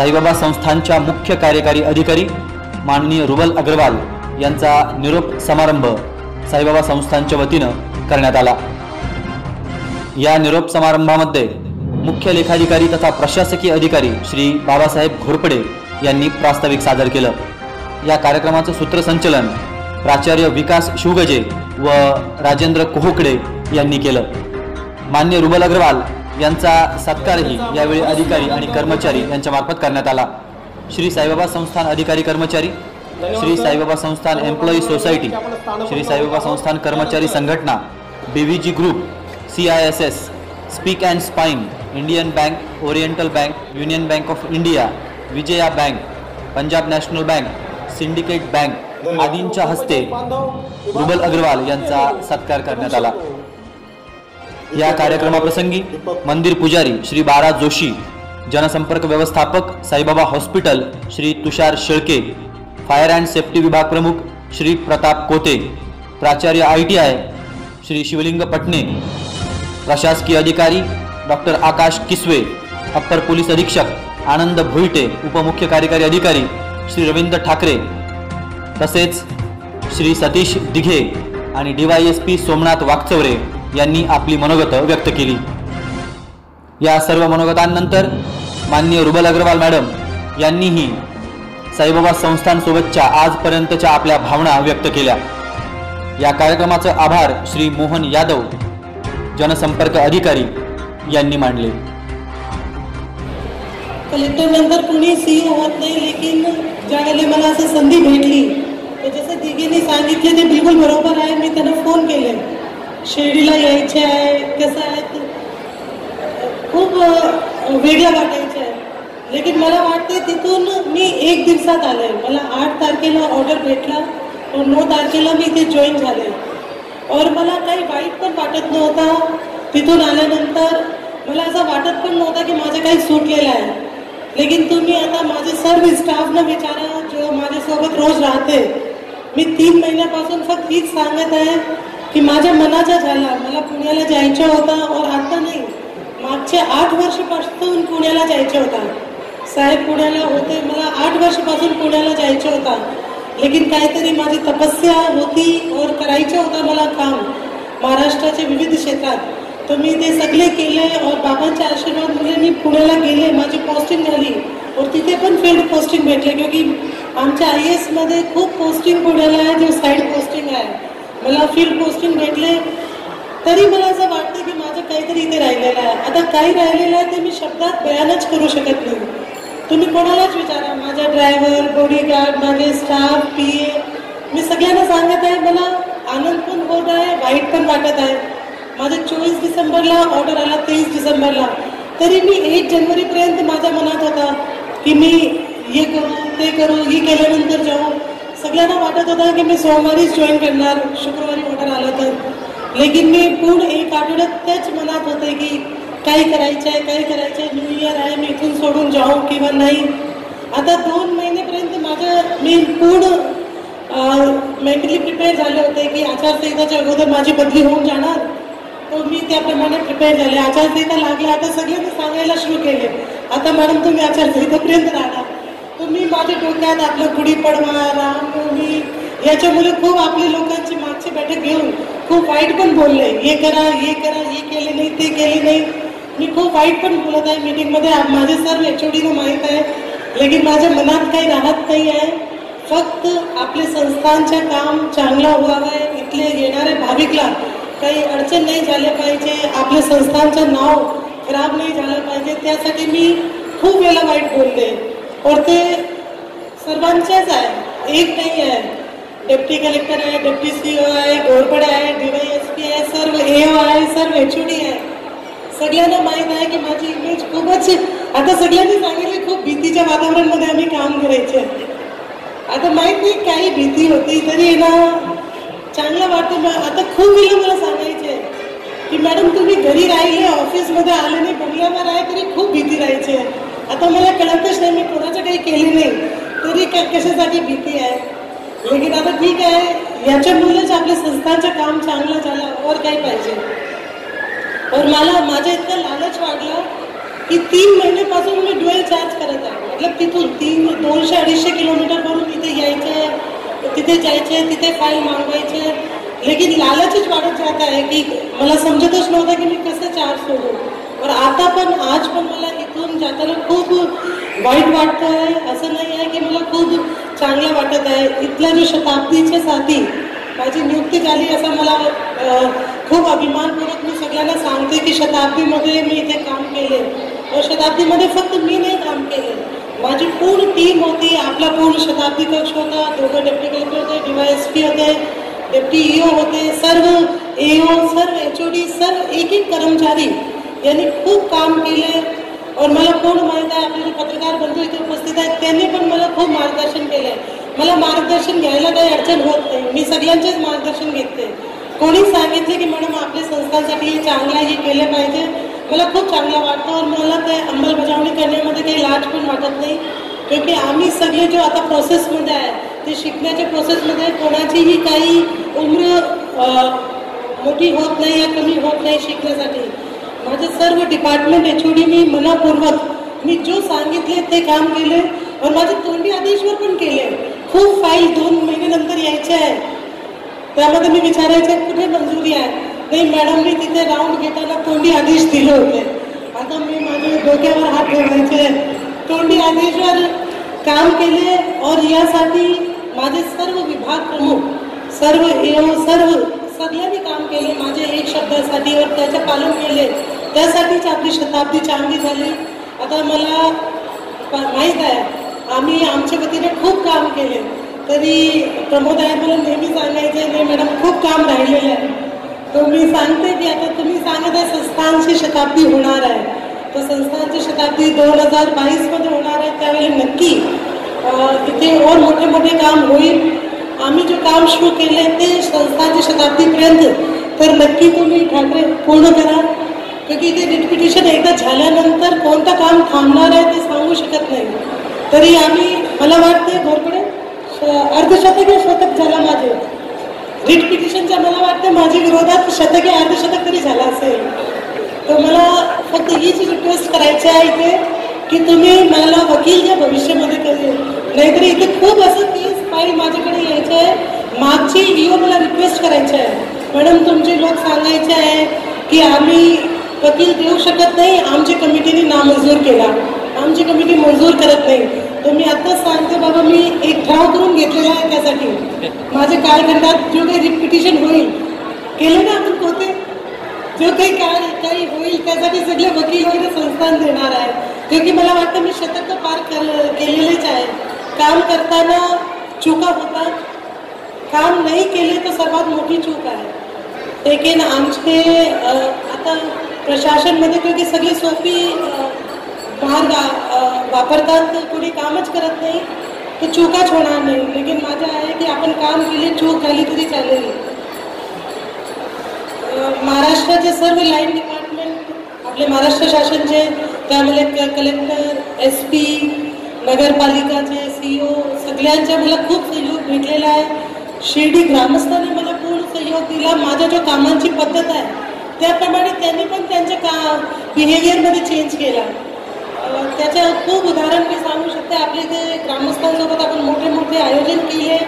साईबाबा संस्थानच्या मुख्य कार्यकारी अधिकारी माननीय रुबल अग्रवाल यांचा निरोप समारंभ साईबाबा संस्थानच्या वतीनं करण्यात आला. या निरोप समारंभामध्ये मुख्य लेखाधिकारी तथा प्रशासकीय अधिकारी श्री बाबासाहेब घोरपडे यांनी प्रास्ताविक सादर केलं. या कार्यक्रमाचं सूत्रसंचलन प्राचार्य विकास शिवगजे व राजेंद्र कोहकडे यांनी केलं. मान्य रुबल अग्रवाल यांचा सत्कारही यावेळी अधिकारी आणि कर्मचारी यांच्या मार्फत करण्यात आला. श्री साईबाबा संस्थान अधिकारी कर्मचारी श्री साईबाबा संस्थान एम्प्लॉई सोसायटी श्री साईबाबा संस्थान कर्मचारी संघटना BVG group C I S S speak and spine Indian Bank Oriental Bank Union Bank of India Vijaya Bank Punjab National Bank Syndicate Bank आदींच्या हस्ते रुबल अग्रवाल यांचा सत्कार करण्यात आला. या कार्यक्रमाप्रसंगी मंदिर पुजारी श्री बारा जोशी जनसंपर्क व्यवस्थापक Saibaba hospital Shri Tushar Shelke fire and safety विभाग प्रमुख श्री प्रताप कोते प्राचार्य I T I Shri Shivling Patne प्रशासकीय अधिकारी doctor Akash Kisve upper police अधीक्षक आनंद भोईटे उपमुख्य कार्यकारी अधिकारी श्री रवींद्र ठाकरे तसेच श्री सतीश दिघे आणि डीवायएसपी सोमनाथ वागचौरे यांनी आपली मनोगतं व्यक्त केली. या सर्व मनोगतांनंतर माननीय रुबल अग्रवाल मॅडम यांनीही साईबाबा संस्थांसोबतच्या आजपर्यंतच्या आपल्या भावना व्यक्त केल्या. या कार्यक्रमाचं आभार श्री मोहन यादव जनसंपर्क अधिकारी यांनी मांडले कलेक्टर नंतर कुणी सीईओ होत नाही लेकिन ज्यावेळेला मला असं संधी भेटली तर जसं दिघेने सांगितले ते बिलकुल बरोबर आहे. मी त्यांना शिर्डीला यायचे आहे कसं आहे खूप वेगळं वाटायचं आहे. लेकिन मला वाटते तिथून मी एक दिवसात आले. मला आठ तारखेला ऑर्डर भेटला. व नऊ तारखेला मी इथे जॉईन झाले. और मला काही वाईट पण वाटत नव्हता. तिथून आल्यानंतर मला असं वाटत पण नव्हता की माझं काही सुटलेलं आहे. लेकिन तुम्ही आता माझे सर्व स्टाफनं विचारा जो माझ्यासोबत रोज राहते मी तीन महिन्यापासून फक्त हीच सांगत आहे की माझ्या मनाचा झाला मला पुण्याला जायचं होता और आता नाही. मागच्या आठ वर्षापासून पुण्याला जायचं होता. साहेब पुण्याला होते मला आठ वर्षापासून पुण्याला जायचं होता. लेकिन काहीतरी माझी तपस्या होती और करायचं होता मला काम. महाराष्ट्राच्या विविध क्षेत्रात. तर मी ते सगळे केले और बाबांच्या आशीर्वादमुळे मी पुण्याला गेले माझी पोस्टिंग झाली. और तिथे पण फील्ड पोस्टिंग भेटले क्योंकि आमच्या आय एसमध्ये खूप पोस्टिंग पुण्याला आहे जो साईड पोस्टिंग आहे. मला फील्ड पोस्टिंग भेटले. तरी मला असं वाटतं की माझं काहीतरी इथे राहिलेलं आहे. आता काही राहिलेलं आहे ते मी शब्दात बयानच करू शकत नाही. तुम्ही कोणालाच विचारा. माझ्या ड्रायव्हर बॉडीगार्ड माझे स्टाफ पी ए मी सगळ्यांना सांगत आहे मला आनंद पण होत आहे वाईट पण वाटत आहे. माझं चोवीस डिसेंबरला ऑर्डर आला तेवीस डिसेंबरला. तरी मी एक जानेवारीपर्यंत माझ्या मनात होता की मी हे करू ते करू हे केल्यानंतर जाऊ. सगळ्यांना वाटत होता की मी सोमवारीच जॉईन करणार शुक्रवारी ऑर्डर आलं तर. लेकिन मी पूर्ण एक आठवड्यात त्याच मनात होते की काय करायचं आहे काय करायचं आहे न्यू इयर आहे मी इथून सोडून जाऊ किंवा नाही. आता दोन महिनेपर्यंत माझं मी पूर्ण मेंटली प्रिपेअर झाले होते की आचारसंहिताच्या अगोदर माझी बदली होऊन जाणार. तर मी त्याप्रमाणे प्रिपेअर झाले. आचारसंहिता लागली आता सगळ्यांनी सांगायला सुरू केले. आता मॅडम तुम्ही आचारसंहितेपर्यंत राहणार. तुम्ही माझ्या डोक्यात आपलं गुढीपाडवा रामनवमी याच्यामुळे खूप आपल्या लोकांची मागची बैठक घेऊन खूप वाईट पण बोलले. हे करा हे करा हे केले नाही ते केले नाही. मी खूप वाईट पण बोलत आहे. मीटिंगमध्ये माझे सर्व एच माहीत आहे. लेकिन माझ्या मनात काही राहत नाही आहे. फक्त आपले संस्थांचे काम चांगलं व्हावं आहे इथले येणारे भाविकला काही अडचण नाही झाल्या पाहिजे. आपल्या संस्थांचं नाव खराब नाही झालं पाहिजे. त्यासाठी मी खूप वेळा वाईट बोलले और ते सर्वांचेच आहे. एक नाही आहे. डेप्टी कलेक्टर आहे डेप्टी सी ओ आहे घोरपडे आहे डीवायएसपी आहे सर्व ए ओ आहे सर्व एच ओ डी आहे. सगळ्यांना माहीत आहे की माझी इमेज खूपच आता सगळ्यांनी सांगितले खूप भीतीच्या वातावरणामध्ये आम्ही काम करायचे आता माहीत नाही काही भीती होती तरी ना चांगलं वाटतं. आता खूप वेळा मला सांगायचे की मॅडम तुम्ही घरी राहिले ऑफिसमध्ये आले नाही बंगल्यावर आहे तरी खूप भीती राहायची आता मला कळतच नाही मी कोणाचं काही केले नाही. तरी काय कशासाठी भीती आहे? लेकिन आता ठीक आहे याच्यामुळेच आपल्या संस्थांचं काम चांगलं झालं और काही पाहिजे? और मला माझं इतकं लालच वाढलं की तीन महिन्यापासून मी डुएल चार्ज करत आहे. मतलब तिथून तीन दोनशे अडीचशे किलोमीटर करून तिथे यायचं तिथे जायचे तिथे फाईल मागवायचे. लेकिन लालचच वाढत जात आहे की मला समजतच नव्हतं की मी कसं चार्ज सोडू. और आता पण आज पण मला इथून जाताना खूप वाईट वाटतं आहे. असं नाही आहे की मला खूप चांगलं वाटत आहे. इथल्या जो शताब्दीचे साथी, माझी नियुक्ती झाली असं मला खूप अभिमानपूर्वक मी सगळ्यांना सांगते की शताब्दीमध्ये मी इथे काम केले. और शताब्दीमध्ये फक्त मी नाही काम केले. माझी पूर्ण टीम होती. आपला पूर्ण शताब्दी कक्ष होता. दोघं डेप्टी कलेक्टर होते डीवायएस पी होते डेप्टी ईओ होते. सर्व एओ सर्व एच सर्व एक एक कर्मचारी यांनी खूप काम केले और मला कोण माहीत आहे आपले जे पत्रकार बंधू इथे उपस्थित आहेत त्यांनी पण मला खूप मार्गदर्शन केलंय. मला मार्गदर्शन घ्यायला काही अडचण होत नाही. मी सगळ्यांचेच मार्गदर्शन घेते कोणी सांगितले की मॅडम आपल्या संस्थांसाठी हे चांगलं हे केलं पाहिजे. मला खूप चांगलं वाटतं और मला ते अंमलबजावणी करण्यामध्ये काही लाज पण वाटत नाही. क्योंकि आम्ही सगळे जो आता प्रोसेसमध्ये आहे ते शिकण्याच्या प्रोसेसमध्ये कोणाचीही काही उम्र मोठी होत नाही या कमी होत नाही शिकण्यासाठी. माझे सर्व डिपार्टमेंट एच मी मनापूर्वक. मी जो सांगितले ते काम केले. और माझे तोंडी आदेशवर पण केले. खूप फाईल दोन महिन्यानंतर यायचे आहे. त्यामध्ये मी विचारायचे कुठे मंजुरी आहे? नाही मॅडम मी तिथे राऊंड घेताना तोंडी आदेश दिले होते. आता मी माझे डोक्यावर हात ठेवायचे. तोंडी आदेशवर काम केले और यासाठी माझे सर्व विभाग प्रमुख सर्व एओ सर्व सगळ्यांनी काम केले. माझे एक शब्दासाठी और त्याचे पालन केले त्यासाठीच आपली शताब्दी चांगली झाली. आता मला माहीत आहे आम्ही आमच्या वतीने खूप काम केले. तरी प्रमोद आहे मला नेहमी सांगायचे नाही मॅडम खूप काम राहिलेलं आहे. तर मी सांगते की आता तुम्ही सांगत आहे संस्थांची शताब्दी होणार आहे. तर संस्थांची शताब्दी दोन हजार बावीसमध्ये होणार आहे त्यावेळी नक्की तिथे इथे और मोठे मोठे काम होईल. आम्ही जे काम सुरू केले ते संस्थाच्या शताब्दीपर्यंत. तर नक्की तुम्ही ठाकरे पूर्ण करा. क्योंकि इथे डिप्युटेशन एकदा झाल्यानंतर कोणतं काम थांबणार आहे ते सांगू शकत नाही. तरी आम्ही मला वाटते भरपूर अर्धशतके शतक झाला माझे. रिट पिटिशनच्या मला वाटतं माझ्या विरोधात शतके अर्धशतक तरी झाला असेल. तर मला फक्त हीच रिक्वेस्ट करायची आहे इथे की तुम्ही मला वकील या भविष्यामध्ये करेल नाहीतरी इथे खूप असं केस माझ्याकडे यायचे आहे. मागची ईओ मला रिक्वेस्ट करायची आहे. मॅडम तुमचे लोक सांगायचे आहे की आम्ही वकील देऊ शकत नाही. आमच्या कमिटीने नामंजूर केला. आमची कमिटी मंजूर करत नाही. तर मी आत्ताच सांगते बाबा मी एक ठराव करून घेतलेला आहे त्यासाठी. माझ्या कालखंडात जो काही रिपिटिशन होईल केलं ना आपण कोते जो काही काय काही होईल त्यासाठी सगळे वकील वगैरे संस्थान देणार आहे. क्योंकि मला वाटतं मी शतक तर पार कर केलेलेच आहे. काम करताना चुका होता काम नाही केले तर सर्वात मोठी चूक आहे लेकिन आमचे आता प्रशासनमध्ये क्योंकि सगळी सोपी मार्ग वापरतात कोणी कामच करत नाही तर चुकाच होणार नाही। लेकिन माझं आहे की आपण काम केले चूक झाली तरी चालेल महाराष्ट्राचे सर्व लाईन डिपार्टमेंट आपले महाराष्ट्र शासनचे त्यामध्ये कलेक्टर एस पी नगरपालिकाचे सीईओ सगळ्यांच्या मला खूप सहयोग भेटलेला आहे. शिर्डी ग्रामस्थांनी मला पूर्ण सहयोग दिला. माझ्या जो कामांची पद्धत आहे त्याप्रमाणे त्यांनी पण त्यांच्या का बिहेवियरमध्ये चेंज केला. त्याचं खूप उदाहरण मी सांगू शकते. आपले ते ग्रामस्थांसोबत आपण मोठे मोठे आयोजन केले.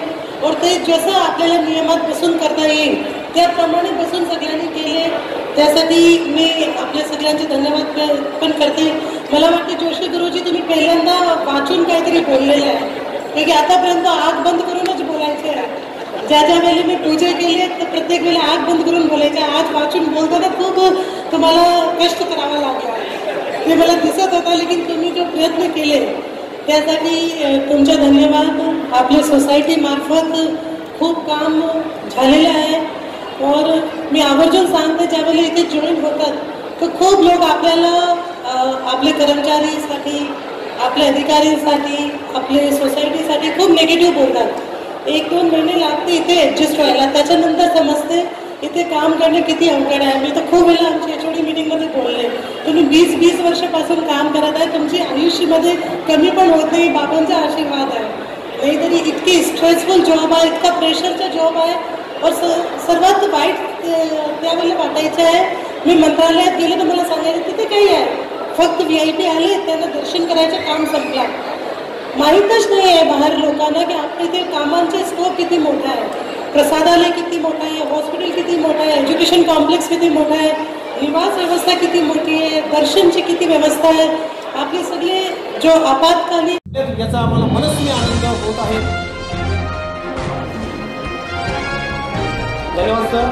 और ते जसं आपल्याला नियमात बसून करता येईल त्याप्रमाणे बसून सगळ्यांनी केले. त्यासाठी मी आपल्या सगळ्यांचे धन्यवाद पण करते. मला वाटते जोशी गुरुजी तुम्ही पहिल्यांदा वाचून काहीतरी बोललेलं आहे. की आतापर्यंत आग बंद बोलायचे आहे. ज्या ज्या वेळी मी पूजा केली तर प्रत्येक वेळेला आग बंद करून बोलायचे आज वाचून बोलताना खूप तुम्हाला कष्ट करावं लागलं ते मला दिसत होता लेकिन तुम्ही जो प्रयत्न त्यासाठी अ, तुमचे धन्यवाद. आपल्या सोसायटी मार्फत खूप काम आहे. और मी आवर्जून सांगते ज्यावेळेला इथे जॉईन होतात तर खूप लोक आपल्याला अ, आपले कर्मचारीसाठी आपल्या अधिकाऱ्यांसाठी आपले सोसायटीसाठी खूप निगेटिव्ह बोलतात. एक दोन महिने लागते इथे ॲडजस्ट व्हायला. त्याच्यानंतर समजते इथे काम करणे किती अवघड आहे. मी तर खूप वेळा आमची एच ओ मिटिंगमध्ये बोलले तुम्ही वीस वीस वर्षापासून काम करत आहे. तुमची आयुष्यामध्ये कमी पण होत नाही. बाबांचा आशीर्वाद आहे. नाहीतरी इतकी स्ट्रेसफुल जॉब आहे इतका प्रेशरचा जॉब आहे. और स- सर्वात वाईट त्यावेळेला वाटायचं आहे मी मंत्रालयात गेले तर मला सांगायचं तिथे काही आहे. फक्त व्ही आय पी आले त्यांना दर्शन करायचं काम संपला. माहीतच नाही आहे बाहेर लोकांना की आपल्या इथे कामांचे स्कोप किती मोठा आहे. प्रसादालय किती मोठा आहे हॉस्पिटल किती मोठा आहे एज्युकेशन कॉम्प्लेक्स किती मोठा आहे निवास व्यवस्था किती मोठी आहे दर्शनची किती व्यवस्था आहे. आपले सगळे जो आपत्कालीन याचा आम्हाला मनस्वी आनंद होत आहे. धन्यवाद सर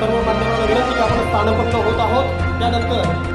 सर्व माध्यमांना विनंती आपण स्थानपन्न होत आहोत. त्यानंतर